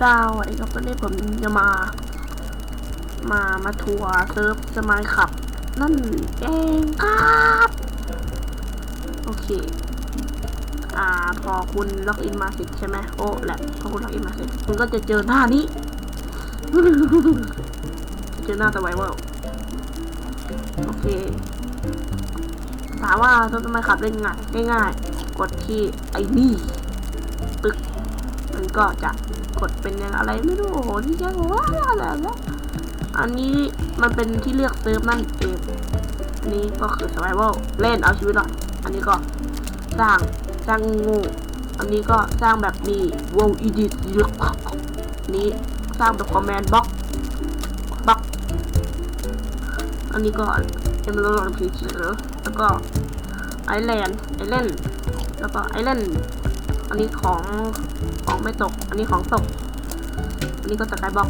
สวัสดีครับวันนี้ผมจะมา มามาทัวร์เซิร์ฟสมายขับ นั่นเองครับโอเค อ่าพอคุณล็อกอินมาเสร็จใช่ไหมโอ้แหละพอคุณล็อกอินมาเสร็จคุณก็จะเจอหน้านี้เจอหน้าสไวเวอร์โอเคถามว่าเซิร์ฟสมายขับเล่นง่ายง่าย กดที่ไอ้นี่ ตึก มันก็จะกดเป็นยังอะไรไม่รู้โอ้โหที่แจ้งว่าอะไรนะอันนี้มันเป็นที่เลือกเซิร์ฟนั่นเองนี้ก็คือ survival เล่นเอาชีวิตรอดอันนี้ก็สร้างสร้างงูอันนี้ก็สร้างแบบมี world edit เยอะนี้สร้างแบบ command box box อันนี้ก็ emerald creature แล้วก็ไอแลนด์ไอแลนด์แล้วก็ไอแลนด์ อันนี้ของของไม่ตก อันนี้ของตก อันนี้ก็สกายบ็อก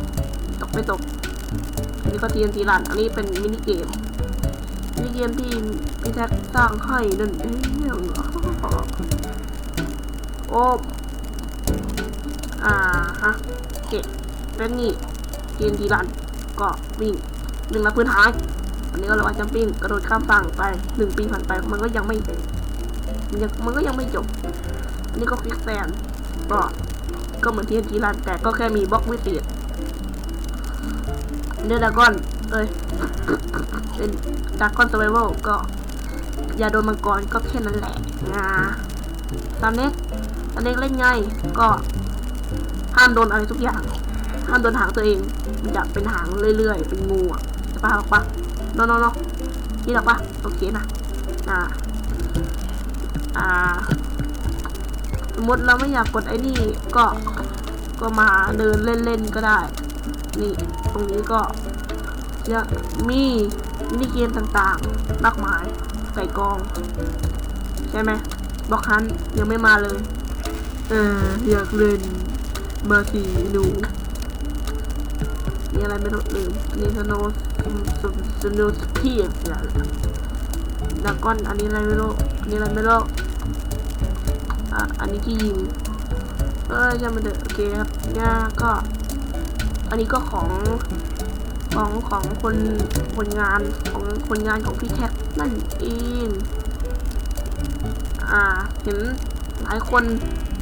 ตกไม่ตก อันนี้ก็ TNT รัน อันนี้เป็นมินิเกม มินิเกมที่พี่แท็กสร้างให้นั่นเองโอ้อ่าฮะโอเคแล้วนี่ TNT รัน ก็วิ่งหนึ่งละพื้นหายอันนี้ก็เราว่าจัมปิ้งกระโดดข้ามฝั่งไปหนึ่งปีผ่านไปมันก็ยังไม่มันยังมันก็ยังไม่จบ นนี้ก็ฟิกแซนก็ก็เหมือนที่ทีรันแต่ก็แค่มีบล็อกวิเศษเดอร์ดากอนเอ้ยเป็นดากอนส u ว v ว l ก็อย่าโดนมังกรก็แค่นั้นแหละงาตอนเน็กตอนเน็กเล่นไงก็ห้ามโดนอะไรทุกอย่างห้ามโดนหางตัวเองมันจะเป็นหางเรื่อยๆ เป็นงูอะจะปะหรอกปะโนโนโนนี่หรอกปะโอเคนะอ่าอ่า สมมติเราไม่อยากกดไอ้นี่ก็ก็มาเดินเล่นๆก็ได้ นี่ตรงนี้ก็จะมีมินิเกมต่างๆมากมายใส่กอง ใช่ไหมบอกฮันยังไม่มาเลย เอออยากเล่นมาสีหนูนี่อะไรไม่รู้ลืมนนี้สโนว์สโนว์สเปียร์อะไรดากอนอันนี้อะไรไม่รู้อันนี้อะไรไม่รู้ อะอันนี้ที่ยิงเออจะมาเดอะโอเคครับเนี่ยก็ อันนี้ก็ของของของคนคนงานของคนงานของพี่แท็กนั่นเองอ่าเห็นหลายคน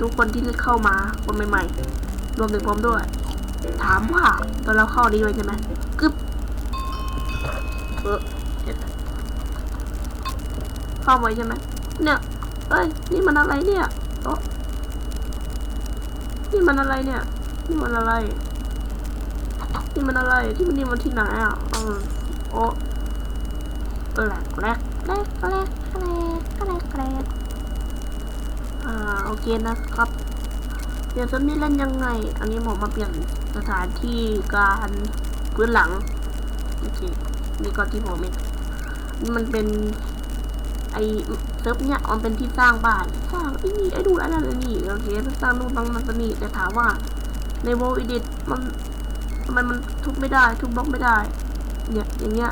ทุกคนที่เข้ามาคนใหม่ๆ รวมถึงผมด้วย ถามว่าตอนเราเข้านี้ไว้ใช่ไหมกึบเออเจ็บเข้าไว้ใช่ไหมเนี่ยเอ้ยนี่มันอะไรเนี่ย โอะนี่มันอะไรเนี่ย นี่มันอะไร นี่มันอะไร ที่มันนี่มันที่ไหนอะเออโอ้แกลกแกลกแกลกแกลกแกลกแกลกแกลกอ่าโอเคนะครับ เดี๋ยวจะมีเล่นยังไง อันนี้ผมมาเปลี่ยนสถานที่การพื้นหลัง โอเค นี่ก็ที่ผมเองนี่มันเป็น ไอเซิร์ฟเนี่ยมันเป็นที่สร้างบ้าน สร้างไอ้นี่ไอ้ดูอะไรอะไรนี่โอเคสร้างนู่นบางมันนี่แต่ถามว่า ในโวลอีดิทมันทำไมมันทุบไม่ได้ ทุบบล็อกไม่ได้ เนี่ยอย่างเงี้ย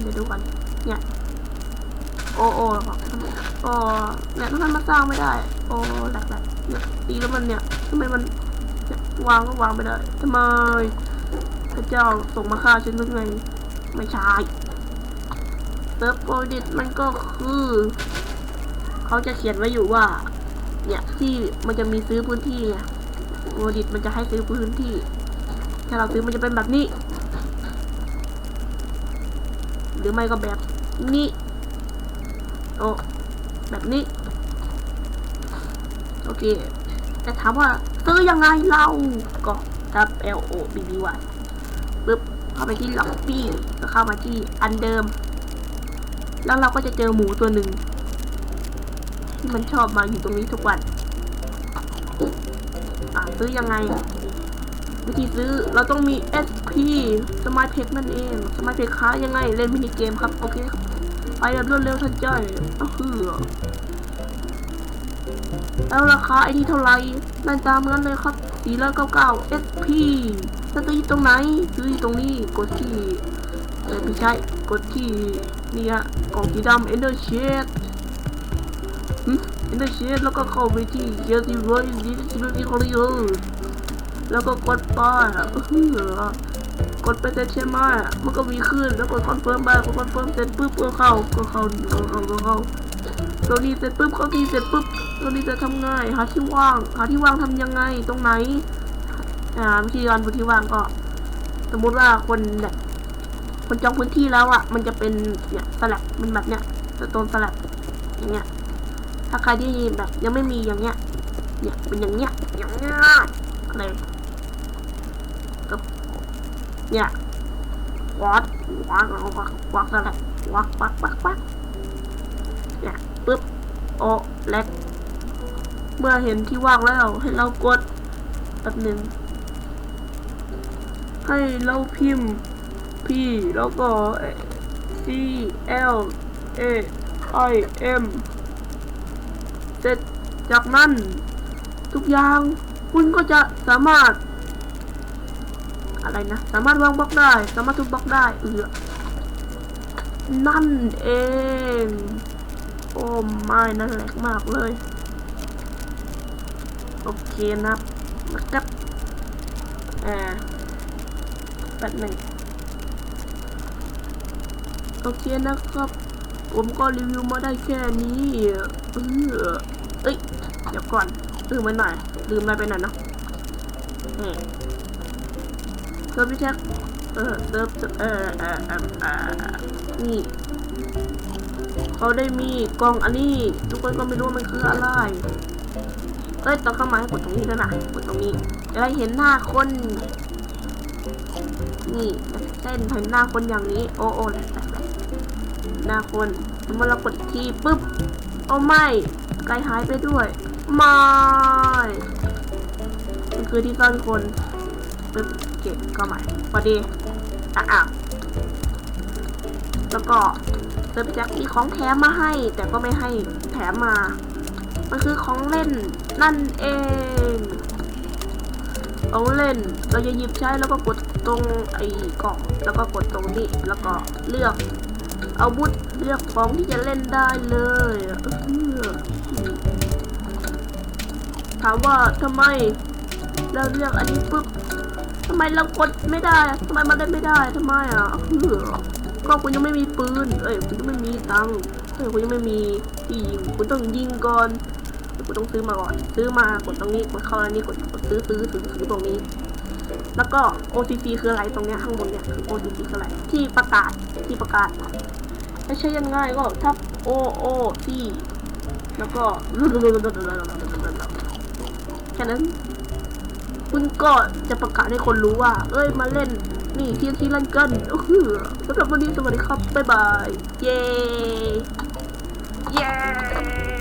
เดี๋ยวดูกันเนี่ยโอ้โอ้โอ้เนี่ยทำไมมันสร้างไม่ได้ โอ้หลักแหลกเนี่ยตีแล้วมันเนี่ยทำไมมันเนี่ยวางก็วางไม่ได้ทำไมพระเจ้าส่งมาฆ่าฉันหรือไงไม่ใช่ เซิร์ฟโอดิตมันก็คือ เขาจะเขียนไว้อยู่ว่า เนี่ยที่มันจะมีซื้อพื้นที่ไงโอดิตมันจะให้ซื้อพื้นที่ ถ้าเราซื้อมันจะเป็นแบบนี้ หรือไม่ก็แบบนี้ โอ้แบบนี้ โอเค แต่ถามว่าซื้อยังไงเราก็ทับ L O B B Y ปึ๊บเข้าไปที่ล็อบบี้ก็เข้ามาที่อันเดิม แล้วเราก็จะเจอหมูตัวหนึ่งที่มันชอบมาอยู่ตรงนี้ทุกวันอ่าซื้อยังไง วิธีซื้อเราต้องมี SP สมายเพกนั่นเองสมายเพกค้ายังไง เล่นมินิเกมครับ โอเคครับ ไปแบบรวดเร็วทันใจก็คือแล้วราคาไอ้นี่เท่าไหร่นั่นตามนั้นเลยครับ 499 SP แล้วซื้ออยู่ตรงไหน ซื้ออยู่ตรงนี้ กดที่ เออไม่ใช่ กดที่นี่ฮะกล่องสีดำ Ender Shade หึ Ender Shade แล้วก็เข้าไปที่ Yeti Roy ดีที่สุดที่เขาเรียกแล้วก็กดปอะเออกดไปเสร็จใช่ไหมมันก็มีขึ้นแล้วกดคอนเฟิร์มไปกดคอนเฟิร์มเสร็จปุ๊บก็เข้าก็เข้าก็เข้าก็เข้าตัวนี้เสร็จปุ๊บเข้าที่เสร็จปุ๊บตัวนี้จะทำง่ายหาที่ว่างหาที่ว่างทำยังไงตรงไหนอ่าวิธีการบนที่ว่างก็ สมมุติว่าคนแบบ คนจองพื้นที่แล้วอะ มันจะเป็นเนี่ยสลับมันแบบเนี้ยสโตนสลับอย่างเงี้ย ถ้าใครที่แบบยังไม่มีอย่างเงี้ย เนี่ยเป็นอย่างเงี้ย อย่างเงี้ยอะไรก็เนี่ยวัดวัดวัดวัดอะไรวัดวัดวัดวัดเนี่ยปึ๊บโอเล็กเมื่อเห็นที่ว่างแล้ว ให้เรากดแป๊บหนึ่งให้เราพิมพ์ P แล้วก็ C L A I M เสร็จจากนั้นทุกอย่างคุณก็จะสามารถ อะไรนะ สามารถวางบล็อกได้ สามารถทุบบล็อกได้เออนั่นเอง โอ้ไม่นั่นแหลกมากเลย โอเคนะครับนะครับอ่าแป๊บหนึ่ง เคนะครับ ผมก็รีวิวมาได้แค่นี้เออเอ้ยเดี๋ยวก่อนลืมไปหน่อยลืมอะไรไปหน่อยเนาะเซิร์ฟพี่แจ็คเออเซิร์ฟเออเออเออเออนี่เขาได้มีกล่องอันนี้ ทุกคนก็ไม่รู้มันคืออะไรเอ้ยต้องเข้ามาให้กดตรงนี้ด้วยนะกดตรงนี้จะได้เห็นหน้าคน นี่เส้นเห็นหน้าคนอย่างนี้ โอ้โอ้แหน้าคนเมื่อเรากดทีปุ๊บโอ้ไม่ไกลหายไปด้วย ไม่มันคือที่ซ่อนคนปึ๊บเก็บก็ใหม่พอดีอะอะแล้วก็เซอร์ฟแจ็คมีของแถมมาให้ แต่ก็ไม่ให้แถมมา มันคือของเล่นนั่นเองของเล่น เราจะหยิบใช้แล้วก็กดตรงไอ้กล่อง แล้วก็กดตรงนี้ แล้วก็เลือก อาวุธเลือกของที่จะเล่นได้เลยเออถามว่าทำไมเราเลือกอันนี้ปุ๊บทำไมเรากดไม่ได้ทำไมมันเล่นไม่ได้ทำไมอะเออก็คุณยังไม่มีปืน เอ้ยคุณยังไม่มีตังค์เอ้ยคุณยังไม่มีที่ยิงคุณต้องยิงก่อนคุณต้องซื้อมาก่อน ซื้อมากดตรงนี้กดเข้าอันนี้กดซื้อซื้อซื้อซื้อตรงนี้ แล้วก็ OTC คืออะไรตรงเนี้ยข้างบนเนี่ยคือ OTC คืออะไรที่ประกาศที่ประกาศ ไม่ใช่ยังไงก็ทับ O O T แล้วก็แค่นั้น คุณก็จะประกาศให้คนรู้ว่า เอ้ยมาเล่น นี่ที่ที่เล่นกันโอ้โหสำหรับวันนี้สวัสดีครับ บ๊ายบาย เย้ เย้